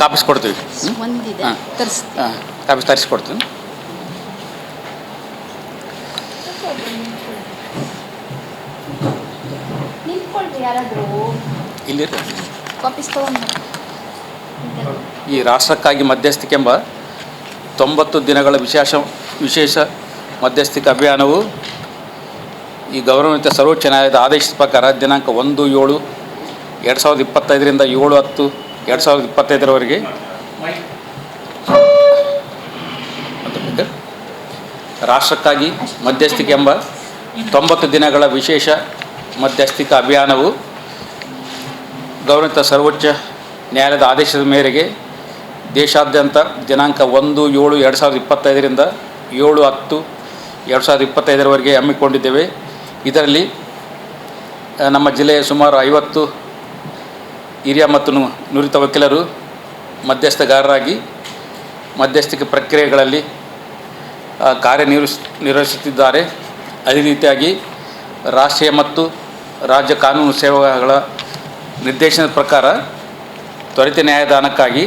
Copies ಕೊಡ್ತೀವಿ. ಒಂದಿದೆ. ಹಾಂ. ತರಿಸ್ತೀನಿ. ಹಾಂ ಕಾಪಿಸ್ ತರಿಸ್ಕೊಡ್ತೀವಿ ನಿಂತ್ಕೊಳ್ರಿ ಯಾರಾದರೂ. ಇಲ್ಲಿ ಕಾಪೀಸ್ ತೊಗೊಂಡು. ಈ ರಾಷ್ಟ್ರಕ್ಕಾಗಿ ಮಧ್ಯಸ್ಥಿಕೆಂಬ ತೊಂಬತ್ತು ದಿನಗಳ ವಿಶೇಷ ವಿಶೇಷ ಮಧ್ಯಸ್ಥಿಕೆ ಅಭಿಯಾನವು ಈ ಗೌರವಯುತ ಸರ್ವೋಚ್ಚ ನ್ಯಾಯಾಲಯದ ಆದೇಶದ ಪ್ರಕಾರ ದಿನಾಂಕ ಒಂದು ಏಳು ಎರಡು ಸಾವಿರದ ಇಪ್ಪತ್ತೈದರಿಂದ ಏಳು ಹತ್ತು ಎರಡು ಸಾವಿರದ ಇಪ್ಪತ್ತೈದರವರೆಗೆ? ರಾಷ್ಟ್ರಕ್ಕಾಗಿ ಮಧ್ಯಸ್ಥಿಕೆ ಎಂಬ ತೊಂಬತ್ತು ದಿನಗಳ ವಿಶೇಷ ಮಧ್ಯಸ್ಥಿಕಾ ಅಭಿಯಾನವು ಗೌರವಿತ ಸರ್ವೋಚ್ಚ ನ್ಯಾಯಾಲಯದ ಆದೇಶದ ಮೇರೆಗೆ ದೇಶಾದ್ಯಂತ ದಿನಾಂಕ ಒಂದು ಏಳು ಎರಡು ಸಾವಿರದ ಇಪ್ಪತ್ತೈದರಿಂದ ಏಳು ಹತ್ತು ಎರಡು ಸಾವಿರದ ಇಪ್ಪತ್ತೈದರವರೆಗೆ ಹಮ್ಮಿಕೊಂಡಿದ್ದೇವೆ ಇದರಲ್ಲಿ ನಮ್ಮ ಜಿಲ್ಲೆಯ ಸುಮಾರು ಐವತ್ತು ಹಿರಿಯ ಮತ್ತು ನುರಿತ ವಕೀಲರು ಮಧ್ಯಸ್ಥಗಾರರಾಗಿ ಮಧ್ಯಸ್ಥಿಕೆ ಪ್ರಕ್ರಿಯೆಗಳಲ್ಲಿ ಕಾರ್ಯನಿರ್ವಹಿಸ್ ನಿರ್ವಹಿಸುತ್ತಿದ್ದಾರೆ. ಅದೇ ರೀತಿಯಾಗಿ ರಾಷ್ಟ್ರೀಯ ಮತ್ತು ರಾಜ್ಯ ಕಾನೂನು ಸೇವೆಗಳ ನಿರ್ದೇಶನದ ಪ್ರಕಾರ ತ್ವರಿತ ನ್ಯಾಯದಾನಕ್ಕಾಗಿ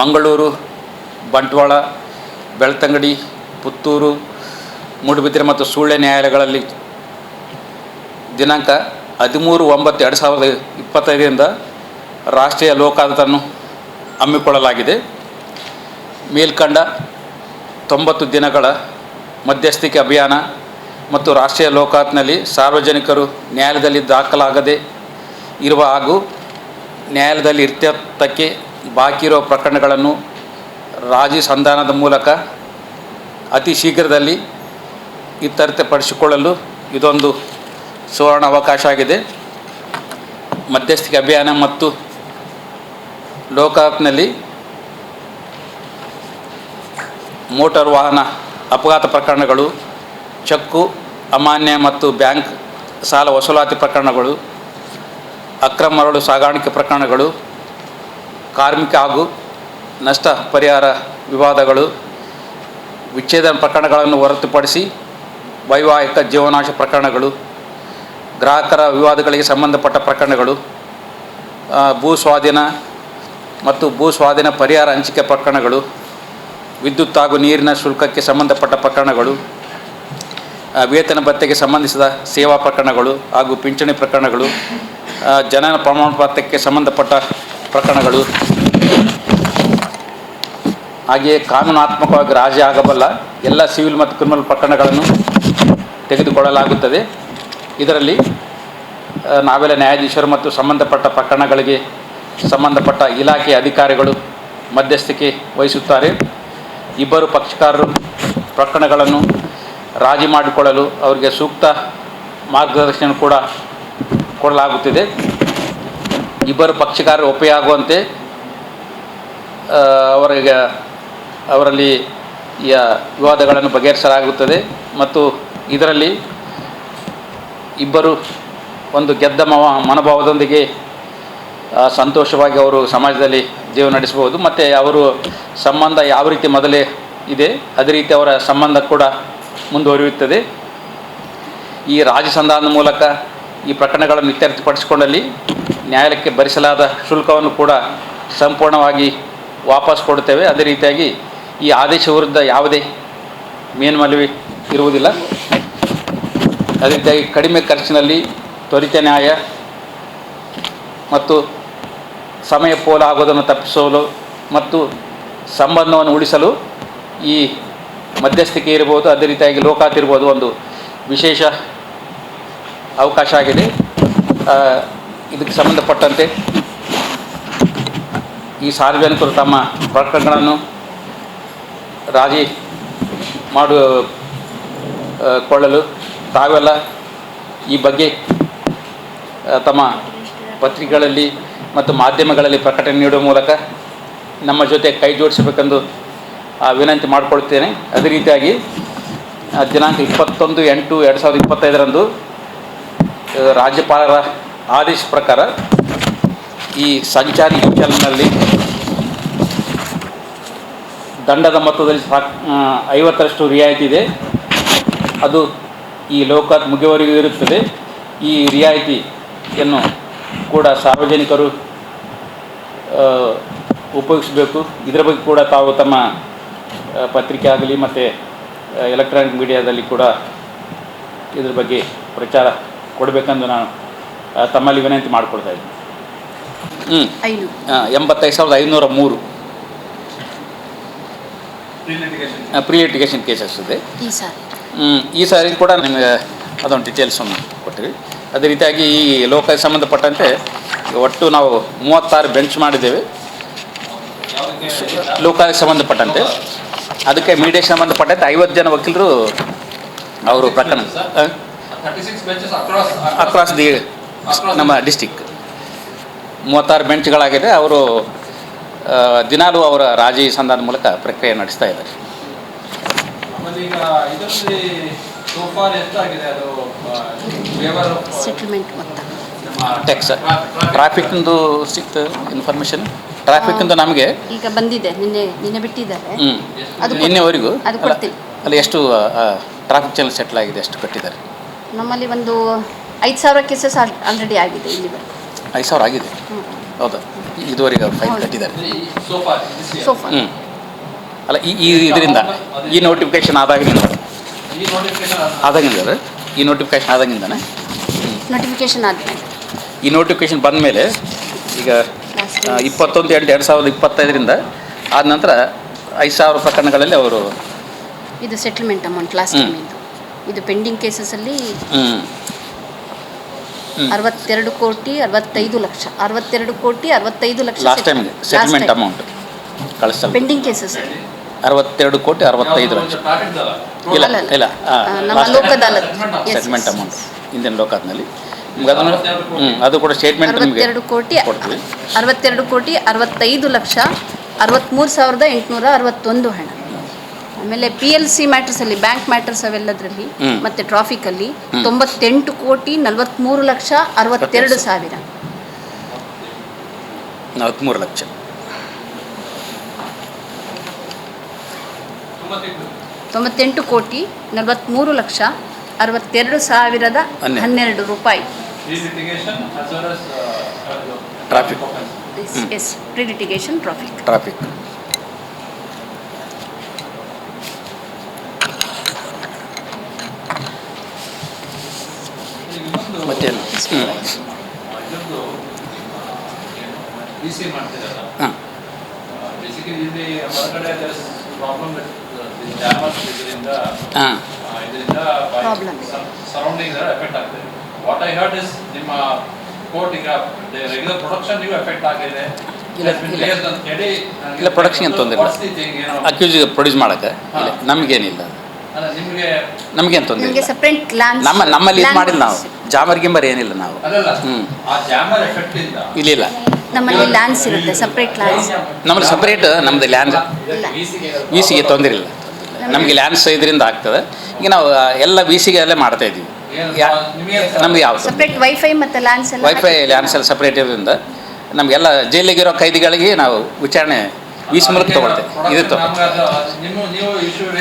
ಮಂಗಳೂರು, ಬಂಟ್ವಾಳ, ಬೆಳ್ತಂಗಡಿ, ಪುತ್ತೂರು, ಮೂಡುಬಿದಿರೆ ಮತ್ತು ಸುಳ್ಯ ನ್ಯಾಯಾಲಯಗಳಲ್ಲಿ ದಿನಾಂಕ ಹದಿಮೂರು, ಒಂಬತ್ತು, ಎರಡು ಸಾವಿರದ ಇಪ್ಪತ್ತೈದರಿಂದ ರಾಷ್ಟ್ರೀಯ ಲೋಕಾದತನ್ನು ಹಮ್ಮಿಕೊಳ್ಳಲಾಗಿದೆ. ಮೇಲ್ಕಂಡ ತೊಂಬತ್ತು ದಿನಗಳ ಮಧ್ಯಸ್ಥಿಕೆ ಅಭಿಯಾನ ಮತ್ತು ರಾಷ್ಟ್ರೀಯ ಲೋಕಾತ್ನಲ್ಲಿ ಸಾರ್ವಜನಿಕರು ನ್ಯಾಯಾಲಯದಲ್ಲಿ ದಾಖಲಾಗದೆ ಇರುವ ಹಾಗೂ ನ್ಯಾಯಾಲಯದಲ್ಲಿ ಇರ್ತಕ್ಕೆ ಬಾಕಿ ಇರುವ ಪ್ರಕರಣಗಳನ್ನು ರಾಜಿ ಸಂಧಾನದ ಮೂಲಕ ಅತಿ ಶೀಘ್ರದಲ್ಲಿ ಇತ್ಯರ್ಥಪಡಿಸಿಕೊಳ್ಳಲು ಇದೊಂದು ಸುವರ್ಣ ಅವಕಾಶ ಆಗಿದೆ ಮಧ್ಯಸ್ಥಿಕೆ ಅಭಿಯಾನ ಮತ್ತು ಲೋಕಾಪ್ನಲ್ಲಿ ಮೋಟಾರ್ ವಾಹನ ಅಪಘಾತ ಪ್ರಕರಣಗಳು, ಚೆಕ್ಕು, ಅಮಾನ್ಯ ಮತ್ತು ಬ್ಯಾಂಕ್ ಸಾಲ ವಸೂಲಾತಿ ಪ್ರಕರಣಗಳು, ಅಕ್ರಮ ಮರಳು ಸಾಗಾಣಿಕೆ ಪ್ರಕರಣಗಳು, ಕಾರ್ಮಿಕ ಹಾಗೂ ನಷ್ಟ ಪರಿಹಾರ ವಿವಾದಗಳು, ವಿಚ್ಛೇದನ ಪ್ರಕರಣಗಳನ್ನು ಹೊರತುಪಡಿಸಿ ವೈವಾಹಿಕ ಜೀವನಾಶ ಪ್ರಕರಣಗಳು ಗ್ರಾಹಕರ ವಿವಾದಗಳಿಗೆ ಸಂಬಂಧಪಟ್ಟ ಪ್ರಕರಣಗಳು ಭೂ ಸ್ವಾಧೀನ ಮತ್ತು ಭೂ ಸ್ವಾಧೀನ ಪರಿಹಾರ ಹಂಚಿಕೆ ಪ್ರಕರಣಗಳು, ವಿದ್ಯುತ್ ಹಾಗೂ ನೀರಿನ ಶುಲ್ಕಕ್ಕೆ ಸಂಬಂಧಪಟ್ಟ ಪ್ರಕರಣಗಳು ವೇತನ ಭತ್ಯೆಗೆ ಸಂಬಂಧಿಸಿದ ಸೇವಾ ಪ್ರಕರಣಗಳು ಹಾಗೂ ಪಿಂಚಣಿ ಪ್ರಕರಣಗಳು ಜನನ ಪ್ರಮಾಣ ಪತ್ರಕ್ಕೆ ಸಂಬಂಧಪಟ್ಟ ಪ್ರಕರಣಗಳು. ಹಾಗೆಯೇ ಕಾನೂನಾತ್ಮಕವಾಗಿ ರಾಜಿ ಆಗಬಲ್ಲ ಎಲ್ಲ ಸಿವಿಲ್ ಮತ್ತು ಕ್ರಿಮಿನಲ್ ಪ್ರಕರಣಗಳನ್ನು ತೆಗೆದುಕೊಳ್ಳಲಾಗುತ್ತದೆ. ಇದರಲ್ಲಿ ನಾವೆಲ್ಲ ನ್ಯಾಯಾಧೀಶರು ಮತ್ತು ಸಂಬಂಧಪಟ್ಟ ಪ್ರಕರಣಗಳಿಗೆ ಸಂಬಂಧಪಟ್ಟ ಇಲಾಖೆ ಅಧಿಕಾರಿಗಳು ಮಧ್ಯಸ್ಥಿಕೆ ವಹಿಸುತ್ತಾರೆ. ಇಬ್ಬರು ಪಕ್ಷಕಾರರು ಪ್ರಕರಣಗಳನ್ನು ರಾಜಿ ಮಾಡಿಕೊಳ್ಳಲು ಅವರಿಗೆ ಸೂಕ್ತ ಮಾರ್ಗದರ್ಶನ ಕೂಡ ಕೊಡಲಾಗುತ್ತಿದೆ. ಇಬ್ಬರು ಪಕ್ಷಕಾರರು ಒಪ್ಪೆಯಾಗುವಂತೆ ಅವರಿಗೆ, ಅವರಲ್ಲಿ ವಿವಾದಗಳನ್ನು ಬಗೆಹರಿಸಲಾಗುತ್ತದೆ ಮತ್ತು ಇದರಲ್ಲಿ ಇಬ್ಬರು ಒಂದು ಗೆದ್ದ ಮವ ಮನೋಭಾವದೊಂದಿಗೆ ಸಂತೋಷವಾಗಿ ಅವರು ಸಮಾಜದಲ್ಲಿ ಜೀವನ ನಡೆಸಬಹುದು. ಮತ್ತು ಅವರು ಸಂಬಂಧ ಯಾವ ರೀತಿ ಮೊದಲೇ ಇದೆ, ಅದೇ ರೀತಿ ಅವರ ಸಂಬಂಧ ಕೂಡ ಮುಂದುವರಿಯುತ್ತದೆ. ಈ ರಾಜಸಂಧಾನದ ಮೂಲಕ ಈ ಪ್ರಕರಣಗಳನ್ನು ಇತ್ಯರ್ಥಪಡಿಸಿಕೊಂಡಲ್ಲಿ ನ್ಯಾಯಾಲಯಕ್ಕೆ ಭರಿಸಲಾದ ಶುಲ್ಕವನ್ನು ಕೂಡ ಸಂಪೂರ್ಣವಾಗಿ ವಾಪಸ್ ಕೊಡುತ್ತೇವೆ. ಅದೇ ರೀತಿಯಾಗಿ ಈ ಆದೇಶ ವಿರುದ್ಧ ಯಾವುದೇ ಮೇನ್ಮಲವಿ ಇರುವುದಿಲ್ಲ. ಅದೇ ರೀತಿಯಾಗಿ ಕಡಿಮೆ ಖರ್ಚಿನಲ್ಲಿ ತ್ವರಿತ ನ್ಯಾಯ ಮತ್ತು ಸಮಯ ಪೋಲಾಗುವುದನ್ನು ತಪ್ಪಿಸಲು ಮತ್ತು ಸಂಬಂಧವನ್ನು ಉಳಿಸಲು ಈ ಮಧ್ಯಸ್ಥಿಕೆ ಇರ್ಬೋದು ಅದೇ ರೀತಿಯಾಗಿ ಲೋಕಾತ್ ಇರ್ಬೋದು ಒಂದು ವಿಶೇಷ ಅವಕಾಶ ಆಗಿದೆ. ಇದಕ್ಕೆ ಸಂಬಂಧಪಟ್ಟಂತೆ ಈ ಸಾರ್ವಜನಿಕರು ತಮ್ಮ ಪ್ರಕರಣಗಳನ್ನು ರಾಜಿ ಮಾಡು ಕೊಳ್ಳಲು ತಾವೆಲ್ಲ ಈ ಬಗ್ಗೆ ತಮ್ಮ ಪತ್ರಿಕೆಗಳಲ್ಲಿ ಮತ್ತು ಮಾಧ್ಯಮಗಳಲ್ಲಿ ಪ್ರಕಟಣೆ ನೀಡುವ ಮೂಲಕ ನಮ್ಮ ಜೊತೆ ಕೈ ಜೋಡಿಸಬೇಕೆಂದು ವಿನಂತಿ ಮಾಡಿಕೊಳ್ತೇನೆ ಅದೇ ರೀತಿಯಾಗಿ ದಿನಾಂಕ ಇಪ್ಪತ್ತೊಂದು ಎಂಟು ಎರಡು ಸಾವಿರದ ಇಪ್ಪತ್ತೈದರಂದು ರಾಜ್ಯಪಾಲರ ಆದೇಶ ಪ್ರಕಾರ ಈ ಸಂಚಾರಿ ಚಾನಲ್ನಲ್ಲಿ ದಂಡದ ಮೊತ್ತದಲ್ಲಿ ಸಾಕ್ ಐವತ್ತರಷ್ಟು ರಿಯಾಯಿತಿ ಇದೆ. ಅದು ಈ ಲೋಕಾತ್ ಮುಗಿಯವರೆಗೂ ಇರುತ್ತದೆ ಈ ರಿಯಾಯಿತಿಯನ್ನು ಕೂಡ ಸಾರ್ವಜನಿಕರು ಆ, ಉಪಯೋಗಿಸಬೇಕು. ಇದರ ಬಗ್ಗೆ ಕೂಡ ತಾವು ತಮ್ಮ ಪತ್ರಿಕೆ ಆಗಲಿ ಮತ್ತು ಎಲೆಕ್ಟ್ರಾನಿಕ್ ಮೀಡಿಯಾದಲ್ಲಿ ಕೂಡ ಇದ್ರ ಬಗ್ಗೆ ಪ್ರಚಾರ ಕೊಡಬೇಕೆಂದು ನಾನು ತಮ್ಮಲ್ಲಿ ವಿನಂತಿ ಮಾಡಿಕೊಡ್ತಾ ಇದ್ದೀನಿ. ಹ್ಞೂ ಎಂಬತ್ತೈದು ಸಾವಿರದ ಐನೂರ ಮೂರು. ಪ್ರೀ ಲಿಟಿಗೇಷನ್ ಕೇಸಸ್ ಇದೆ ಈ ಸಾರಿ ಕೂಡ ನಿಮಗೆ ಅದೊಂದು ಡೀಟೇಲ್ಸನ್ನು ಕೊಟ್ಟಿವಿ. ಅದೇ ರೀತಿಯಾಗಿ ಈ ಲೋಕ ಸಂಬಂಧಪಟ್ಟಂತೆ ಒಟ್ಟು ನಾವು ಮೂವತ್ತಾರು ಬೆಂಚ್ ಮಾಡಿದ್ದೇವೆ. ಲೋಕಾಯುಕ್ತ ಸಂಬಂಧಪಟ್ಟಂತೆ. ಅದಕ್ಕೆ ಮೀಡಿಯಾ ಸಂಬಂಧಪಟ್ಟಂತೆ ಐವತ್ತು ಜನ ವಕೀಲರು ಅವರು ಪ್ರಕರಣ ಅಕ್ರಾಸ್ ದಿ ನಮ್ಮ ಡಿಸ್ಟಿಕ್ ಮೂವತ್ತಾರು ಬೆಂಚ್ಗಳಾಗಿದೆ ಅವರು ದಿನಾಲೂ ಅವರ ರಾಜಿ ಸಂಧಾನ ಮೂಲಕ ಪ್ರಕ್ರಿಯೆ ನಡೆಸ್ತಾ ಇದ್ದಾರೆ. ಆಮೇಲೆ ಈಗ ಇದರಲ್ಲಿ ಸೋಫಾರ್ ಎಷ್ಟಾಗಿದೆ ಅದು ವೇವರ್ ಸೆಟಲ್ಮೆಂಟ್ ಮೊತ್ತ. ಟ್ಯಾಕ್ಸ್ ಟ್ರಾಫಿಕ್ದು ಸಿಕ್ತು ಇನ್ಫಾರ್ಮೇಷನ್ ಟ್ರಾಫಿಕ್ದು ನಮಗೆ. ಈಗ ಬಂದಿದೆ ನಿನ್ನೆ ನಿನ್ನೆ ಬಿಟ್ಟಿದ್ದಾರೆ. ಹ್ಞೂ ಅದು ನಿನ್ನೆವರೆಗೂ? ಅದು ಕೊಡ್ತೀನಿ. ಅಲ್ಲಿ ಎಷ್ಟು ಟ್ರಾಫಿಕ್ ಚಾನಲ್ ಸೆಟ್ಲ್ ಆಗಿದೆ ಎಷ್ಟು ಕಟ್ಟಿದ್ದಾರೆ? ನಮ್ಮಲ್ಲಿ ಒಂದು ಐದು ಸಾವಿರ ಕೇಸಸ್ ಆಲ್ರೆಡಿ ಆಗಿದೆ ಇಲ್ಲಿ ಐದು ಸಾವಿರ ಆಗಿದೆ. ಹೌದಾ. ಇದುವರೆಗೆ ಫೈನ್. ಕಟ್ಟಿದ್ದಾರೆ. ಸೋಫಾ ಹ್ಞೂ ಅಲ್ಲ ಈ ಈ ಇದರಿಂದ ಈ ನೋಟಿಫಿಕೇಶನ್ ಆದಾಗಿನಿಂದ ನೋಟಿಫಿಕೇಶನ್ ಆದಾಗಿಂದ ಈ ನೋಟಿಫಿಕೇಶನ್ ಆದಾಗಿಂದನೇ? ನೋಟಿಫಿಕೇಶನ್ ಆದಮೇಲೆ. ಈ ನೋಟಿಫಿಕೇಶನ್ ಬಂದ ಮೇಲೆ ಈಗ ಇಪ್ಪತ್ತೊಂದು ಎಂಟು ಎರಡು ಸಾವಿರದ ಇಪ್ಪತ್ತೈದರಿಂದ ಆದ ನಂತರ ಐದು ಸಾವಿರ ಪ್ರಕರಣಗಳಲ್ಲಿ ಅವರು ಇದು ಸೆಟಲ್ಮೆಂಟ್ ಅಮೌಂಟ್ ಲಾಸ್ಟ್. ಟೈಮಿಂದು ಇದು ಪೆಂಡಿಂಗ್ ಕೇಸಸಲ್ಲಿ. ಅರವತ್ತೆರಡು ಕೋಟಿ ಅರವತ್ತೈದು ಲಕ್ಷ ಅರವತ್ತೆರಡು ಕೋಟಿ ಅರವತ್ತೈದು lakh last time settlement amount ಕಳಿಸ್ತಾರೆ ಪೆಂಡಿಂಗ್ ಕೇಸಸ್ ಅರವತ್ತೆರಡು ಕೋಟಿ ಅರವತ್ತೈದು ಲಕ್ಷ. ಇಲ್ಲ. ಇಲ್ಲ ಸೆಗ್ಮೆಂಟ್ ಅಮೌಂಟ್. ಇಂದಿನ ಲೋಕಾತ್ನಲ್ಲಿ ಹ್ಞೂ ಅದು ಕೂಡ ಸ್ಟೇಟ್ಮೆಂಟ್ ನಿಮಗೆ ಕೋಟಿ ಅರವತ್ತೆರಡು ಕೋಟಿ ಅರವತ್ತೈದು ಲಕ್ಷ ಅರವತ್ತ್ಮೂರು ಸಾವಿರದ ಎಂಟುನೂರ ಅರವತ್ತೊಂದು ಹಣ. ಆಮೇಲೆ ಪಿ ಎಲ್ ಸಿ ಮ್ಯಾಟರ್ಸಲ್ಲಿ ಬ್ಯಾಂಕ್ ಮ್ಯಾಟರ್ಸ್ ಅವೆಲ್ಲದರಲ್ಲಿ ಮತ್ತೆ ಟ್ರಾಫಿಕ್ ಅಲ್ಲಿ. ತೊಂಬತ್ತೆಂಟು ಕೋಟಿ ನಲವತ್ತ್ಮೂರು ಲಕ್ಷ ಅರವತ್ತೆರಡು ಸಾವಿರ. ನಲವತ್ತ್ಮೂರು ಲಕ್ಷ. ತೊಂಬತ್ತೆಂಟು. ಕೋಟಿ ನಲವತ್ತ್ಮೂರು ಲಕ್ಷ ಅರವತ್ತೆರಡು ಸಾವಿರದ ಹನ್ನೆರಡು. ರೂಪಾಯಿ. Traffic. Yes pre litigation traffic traffic ಹಾಂ. ರೆಗ್ಯುಲರ್ ಪ್ರೊಡಕ್ಷನ್ ಏನು ತೊಂದರೆ ಇಲ್ಲ, ಇಲ್ಲ. ಇಲ್ಲ, production ಏನ್ ತೊಂದ್ರೆ ಇಲ್ಲ. ಅಕ್ಯೂಸಿಗೆ ಪ್ರೊಡ್ಯೂಸ್ ಮಾಡೋಕ್ಕೆ ಇಲ್ಲ ನಮಗೇನಿಲ್ಲ. ನಿಮಗೆ ನಮಗೇನು ತೊಂದರೆ ನಿಮಗೆ ಇಲ್ಲ. ನಮ್ಮ ನಮ್ಮಲ್ಲಿ ಇದು ಮಾಡಿಲ್ಲ ನಾವು. ಜಾಮರ್ ಗಿಂಬರ್ ಏನಿಲ್ಲ ನಾವು. ಹ್ಞೂ ಇಲ್ಲ ನಮ್ಮಲ್ಲಿ ಲ್ಯಾನ್ಸ್ ಇರುತ್ತೆ ಸಪ್ರೇಟ್ ಲ್ಯಾನ್ಸ್ ನಮ್ಮಲ್ಲಿ ಸಪ್ರೇಟ್ ನಮ್ಮದು ಲ್ಯಾಂಡ್ ಇಲ್ಲ ವಿ ಸಿಗೆ ತೊಂದರೆ ಇಲ್ಲ. ನಮಗೆ ಲ್ಯಾನ್ಸ್ ಇದರಿಂದ ಆಗ್ತದೆ. ಈಗ ನಾವು ಎಲ್ಲ ವಿ ಸಿಗೆ ಅಲ್ಲೇ ಮಾಡ್ತಾ ಇದ್ದೀವಿ. ಯಾ ನಮ್ಗೆ ಯಾವ ಸಪ್ರೇಟ್ ವೈಫೈ ಮತ್ತು ಲ್ಯಾನ್ಸ್ ಎಲ್ಲ ವೈಫೈ ಲ್ಯಾನ್ಸ್ ಎಲ್ಲ ಸಪ್ರೇಟ್ ಇರೋದ್ರಿಂದ ನಮಗೆಲ್ಲ ಜೈಲಿಗಿರೋ ಕೈದಿಗಳಿಗೆ ನಾವು ವಿಚಾರಣೆ ವಿ ಸಿ ಮೂಲಕ ತೊಗೊಳ್ತೇವೆ. ಇದು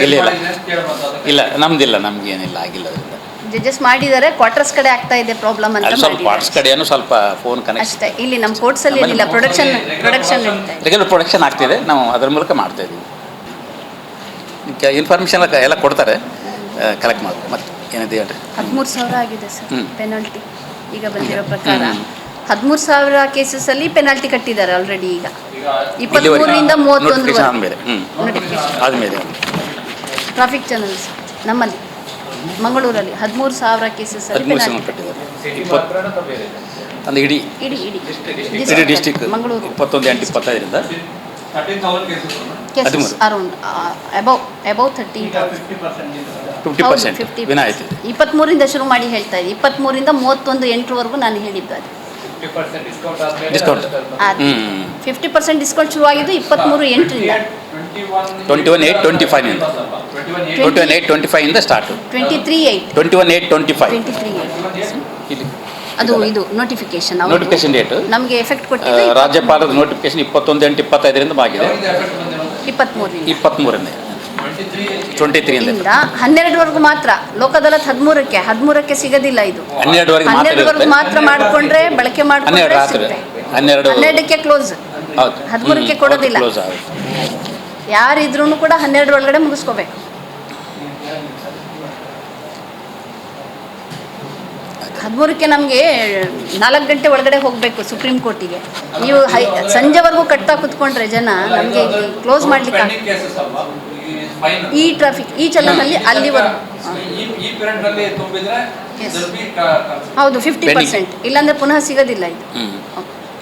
ಇಲ್ಲ, ಇಲ್ಲ. ಇಲ್ಲ ನಮ್ದಿಲ್ಲ ನಮ್ಗೇನಿಲ್ಲ ಆಗಿಲ್ಲ ಅದರಿಂದ. ಜಡ್ಜಸ್ ಮಾಡಿದ್ದಾರೆ ಕ್ವಾರ್ಟರ್ಸ್ ಕಡೆ ಆಗ್ತಾ ಇದೆ ಪ್ರಾಬ್ಲಮ್ ಅಂತ ಸ್ವಲ್ಪ ಕ್ವಾರ್ಟರ್ಸ್ ಕಡೆಯೂ ಸ್ವಲ್ಪ ಫೋನ್ ಕನೆಕ್ಟ್ ಅಷ್ಟೇ ಇಲ್ಲಿ ನಮ್ಮ ಕೋರ್ಟ್ಸ್ ಅಲ್ಲಿ ಏನಿಲ್ಲ ಪ್ರೊಡಕ್ಷನ್ ಪ್ರೊಡಕ್ಷನ್ ಇದೆ. ರೆಗ್ಯುಲರ್ ಪ್ರೊಡಕ್ಷನ್ ಆಗ್ತಿದೆ ನಾವು ಅದರ ಮೂಲಕ ಮಾಡ್ತಾ ಇದ್ದೀವಿ. ಇನ್ಫಾರ್ಮೇಷನ್ ಎಲ್ಲ ಎಲ್ಲ ಕೊಡ್ತಾರೆ. ಕಲೆಕ್ಟ್ ಮಾಡಿ. ಮತ್ತೆ ಏನಿದೆ ಹೇಳ್ರಿ? ಹದಿಮೂರು ಸಾವಿರ ಆಗಿದೆ ಸರ್. ಪೆನಾಲ್ಟಿ ಈಗ ಬಂದಿರೋ ಪ್ರಕಾರ. ಹದಿಮೂರು ಸಾವಿರ ಕೇಸಸ್ ಅಲ್ಲಿ ಪೆನಾಲ್ಟಿ ಕಟ್ಟಿದ್ದಾರೆ ಆಲ್ರೆಡಿ ಈಗ. ಇಲ್ಲಿವರೆಗೆ ಇಪ್ಪತ್ತ್ಮೂರರಿಂದ ಮೂವತ್ತೊಂದು ಆದಮೇಲೆ. ಟ್ರಾಫಿಕ್ ಚಾನಲ್ಸ್ ನಮ್ಮಲ್ಲಿ ಮಂಗಳೂರಲ್ಲಿ ಹದಿಮೂರು ಸಾವಿರ ಕೇಸಸ್ ಅಲ್ಲಿ ಇಡೀ ಇಡೀ ಇಡೀ. ಇಡೀ ಡಿಸ್ಟಿಕ್ ಮಂಗಳೂರು ಇಪ್ಪತ್ತೊಂದು ಎಂಟು ಇಪ್ಪತ್ತೈದರಿಂದ. Cases. Around above above thirteen fifty percent fifty ಇದೆ ಇಪ್ಪತ್ತ್ಮೂರಿಂದ ಶುರು ಮಾಡಿ ಹೇಳ್ತಾ ಇದ್ದೆ ಇಪ್ಪತ್ತ್ಮೂರಿಂದ ಮೂವತ್ತೊಂದು ಎಂಟರವರೆಗೂ ನಾನು ಹೇಳಿದ್ದು ಅದು. ಡಿಸ್ಕೌಂಟ್ ಫಿಫ್ಟಿ ಪರ್ಸೆಂಟ್ ಡಿಸ್ಕೌಂಟ್ ಶುರುವಾಗಿದ್ದು ಇಪ್ಪತ್ತ್ಮೂರು ಎಂಟರಿಂದ ಟ್ವೆಂಟಿ ಒನ್ 21, 8, 25 ನಿಂದ. Twenty one twenty one eight twenty ಫೈವಿಂದ start twenty three eight twenty one eight twenty five twenty three eight ಅದು ಇದು ನೋಟಿಫಿಕೇಶನ್ ನೋಟಿಫಿಕೇಶನ್ ಡೇಟ್ ನಮಗೆ ಎಫೆಕ್ಟ್ ಕೊಟ್ಟಿದೆ ರಾಜ್ಯಪಾಲದ ನೋಟಿಫಿಕೇಶನ್ ಇಪ್ಪತ್ತೊಂದು ಎಂಟು ಇಪ್ಪತ್ತೈದರಿಂದ ಬಂದಿರೋದು ಇಪ್ಪತ್ತ್ಮೂರರಿಂದ ಇಪ್ಪತ್ತ್ಮೂರನೇ ಟ್ವೆಂಟಿ ತ್ರೀ ಟ್ವೆಂಟಿ ತ್ರೀಯಿಂದ ಇಂದ ಹನ್ನೆರಡವರೆಗೂ ಮಾತ್ರ ಲೋಕದಲ್ಲ ಅದಾಲತ್ ಹದಿಮೂರಕ್ಕೆ ಹದಿಮೂರಕ್ಕೆ ಸಿಗೋದಿಲ್ಲ ಇದು. ಹನ್ನೆರಡುವರೆಗೆ ಮಾತ್ರ ಹನ್ನೆರಡವರೆಗೂ ಮಾತ್ರ ಮಾಡಿಕೊಂಡ್ರೆ ಬಳಕೆ ಮಾಡಿಕೊಂಡ್ರೆ ರಾತ್ರಿ ಸಿಗುತ್ತೆ. ಹನ್ನೆರಡು ಹನ್ನೆರಡಕ್ಕೆ ಕ್ಲೋಸ್ ಹೌದು. ಹದಿಮೂರಕ್ಕೆ ಕೊಡೋದಿಲ್ಲ. ಯಾರಿದ್ರೂ ಕೂಡ ಹನ್ನೆರಡು ಒಳಗಡೆ ಮುಗಿಸ್ಕೋಬೇಕು. ಹದಿಮೂರಕ್ಕೆ ನಮಗೆ ನಾಲ್ಕು ಗಂಟೆ ಒಳಗಡೆ ಹೋಗಬೇಕು ಸುಪ್ರೀಂ ಕೋರ್ಟಿಗೆ. ನೀವು ಹೈ ಸಂಜೆವರೆಗೂ ಕಟ್ತಾ ಕುತ್ಕೊಂಡ್ರೆ ಜನ ನಮಗೆ ಕ್ಲೋಸ್ ಮಾಡಲಿಕ್ಕೆ ಆಗ್- ಕೇಸಸ್ ಅಲ್ವಾ? ಈ ಟ್ರಾಫಿಕ್ ಈ ಚಲನಲ್ಲಿ ಅಲ್ಲಿವರೆಗೂ. ಹೌದು ಫಿಫ್ಟಿ. ಪರ್ಸೆಂಟ್ ಇಲ್ಲಾಂದ್ರೆ ಪುನಃ ಸಿಗೋದಿಲ್ಲ ಇದು.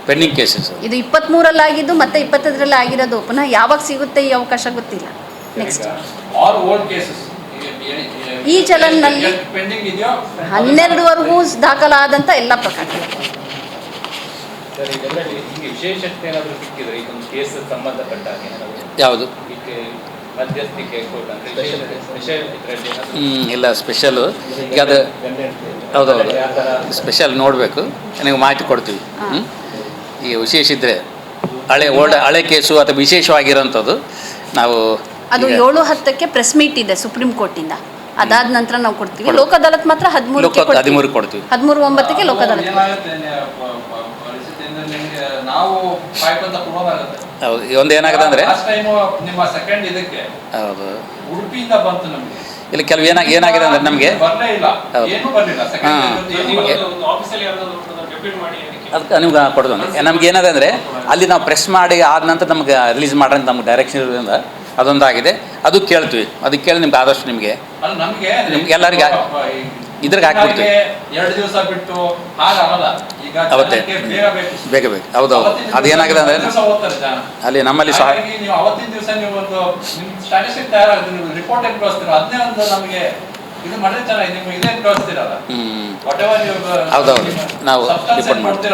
ಪೆಂಡಿಂಗ್ ಕೇಸಸ್ ಇದು ಇಪ್ಪತ್ತ್ಮೂರಲ್ಲಿ ಆಗಿದ್ದು ಮತ್ತೆ ಇಪ್ಪತ್ತೈದರಲ್ಲಿ ಆಗಿರೋದು ಪುನಃ ಯಾವಾಗ ಸಿಗುತ್ತೆ ಈ ಅವಕಾಶ ಗೊತ್ತಿಲ್ಲ. ನೆಕ್ಸ್ಟ್ ಆಲ್ ಓಲ್ಡ್ ಕೇಸಸ್ ಈ ಚಲನ್ನಲ್ಲಿ ಪೆಂಡಿಂಗ್ ಇದೆಯೋ ಹನ್ನೆರಡುವರೆಗೂ ದಾಖಲಾದಂತ ಎಲ್ಲ ಪ್ರಕರಣ ಸರ್ ಇದರಲ್ಲಿ ನಿಮಗೆ ವಿಶೇಷತೆ ಏನಾದರೂ ಸಿಕ್ಕಿದ್ರೆ ಇದೊಂದು ಕೇಸ್ ಸಂಬಂಧಪಟ್ಟ ಹಾಗೆ ಏನಾದರೂ ಯಾವುದು? ಇಲ್ಲ ಸ್ಪೆಷಲು ಈಗ ಅದು ಹೌದೌದು. ಸ್ಪೆಷಲ್ ನೋಡಬೇಕು. ನೀವು ಮಾಹಿತಿ ಕೊಡ್ತೀವಿ. ಹ್ಞೂ ಈಗ ವಿಶೇಷ ಇದ್ದರೆ ಹಳೆ ಓಲ್ಡ್ ಹಳೆ ಕೇಸು ಅಥವಾ ವಿಶೇಷವಾಗಿರೋಂಥದ್ದು ನಾವು ಅದು ಏಳು ಹತ್ತಕ್ಕೆ ಪ್ರೆಸ್ ಮೀಟ್ ಇದೆ ಸುಪ್ರೀಂ ಕೋರ್ಟಿಂದ ಅದಾದ ನಂತರ ನಾವು ಕೊಡ್ತೀವಿ. ಕೊಡು. ಲೋಕ ಅದಾಲತ್ ಮಾತ್ರ ಹದಿಮೂರಕ್ಕೆ ಹದಿಮೂರು ಕೊಡ್ತೀವಿ. ಹದಿಮೂರು ಒಂಬತ್ತಕ್ಕೆ ಲೋಕ ಅದಾಲತ್ ಒಂದು ಏನಾಗಿದೆ ಅಂದರೆ ಟೈಮ್ ನಿಮ್ಮ ಸೆಕೆಂಡ್ ಇದಕ್ಕೆ ಹೌದು. ಇಲ್ಲಿ ಕೆಲವು ಏನಾಗ ಏನಾಗಿದೆ ಅಂದ್ರೆ ನಮಗೆ ಅದಕ್ಕೆ. ನಿಮ್ಗೆ ಕೊಡೋದು ನಮ್ಗೆ ಏನದ ಅಂದರೆ ಅಲ್ಲಿ ನಾವು ಪ್ರೆಸ್ ಮಾಡಿ ಆದ ನಂತರ ನಮ್ಗೆ ರಿಲೀಸ್ ಮಾಡ್ರಿ ಅಂತ ನಮ್ಗೆ ಡೈರೆಕ್ಷನ್ ಇರೋದ್ರಿಂದ ಅದೊಂದಾಗಿದೆ. ಅದು ಕೇಳ್ತೀವಿ. ಅದು ಕೇಳಿ ನಿಮ್ಗೆ ಆದಷ್ಟು ನಿಮಗೆ. ನಮ್ಗೆ ಎಲ್ಲರಿಗೆ ಹಾಕಿ ಹಾಕ್ಬಿಡ್ತೀವಿ. ಎರಡು ದಿವಸ ಬಿಟ್ಟು ಅವತ್ತೇ. ಬೇಗ ಬೇಕು. ಬೇಗ ಹೌದೌದು ಹೌದು ಅದು ಏನಾಗಿದೆ ಅಂದರೆ ಅಲ್ಲಿ ನಮ್ಮಲ್ಲಿ ಸಹ ನೀವು ರಿಪೋರ್ಟ್ ಹೌದೌದು. ನಾವು report ಮಾಡ್ತೀವಿ.